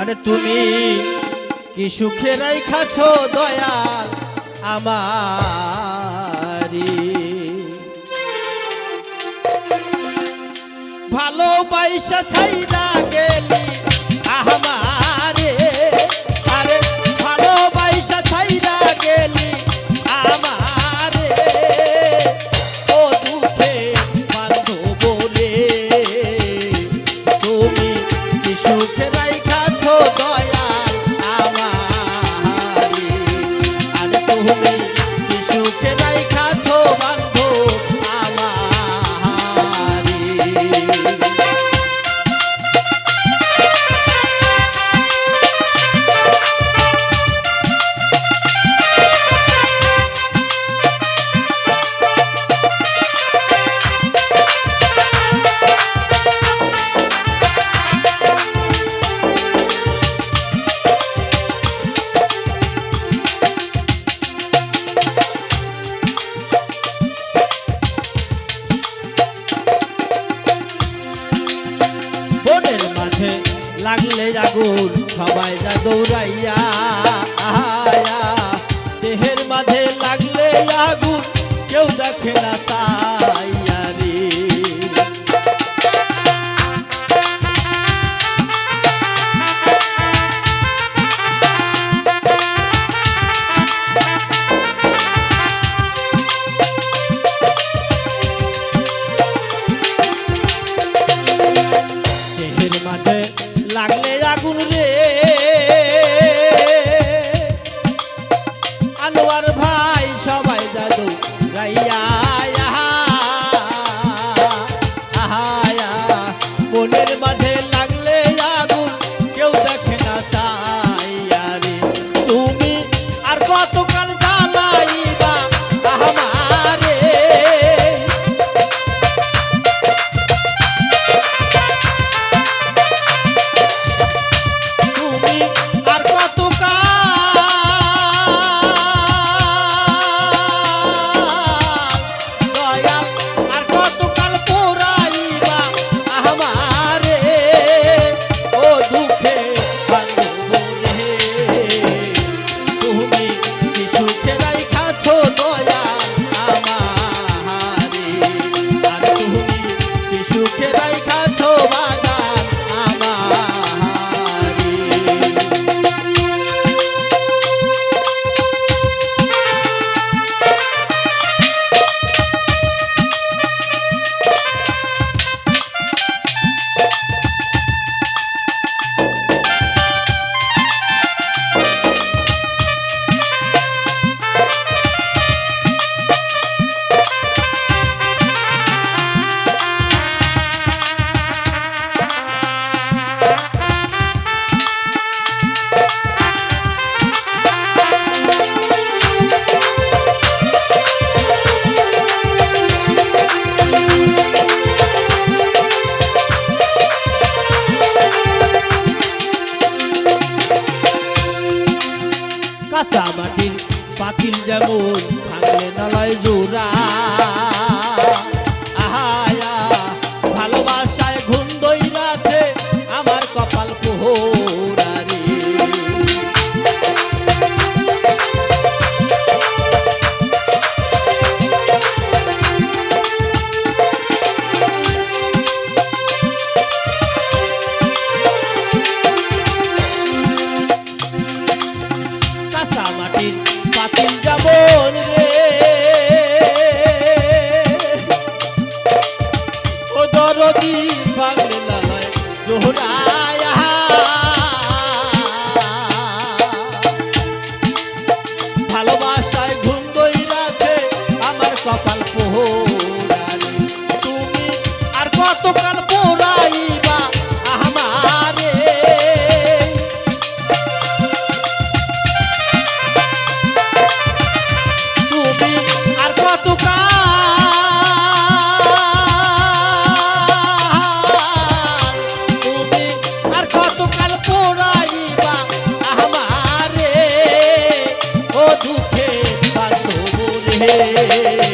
আর তুমি কি সুখে রাইখাছ দয়াল আমারি? ভালোবাসা ছাইরা গেলি আহমা সবাই যা দৌড়াইয়া আগুন রে। কাঁচা মাটির পাতিল যেমন থাকলে নালায় জোড়া। দরদি বাংলা লালায় জোহরায় me.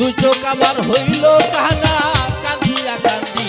দুই চোখ আমার হইল কানা কাঁদিয়া কান্দিয়া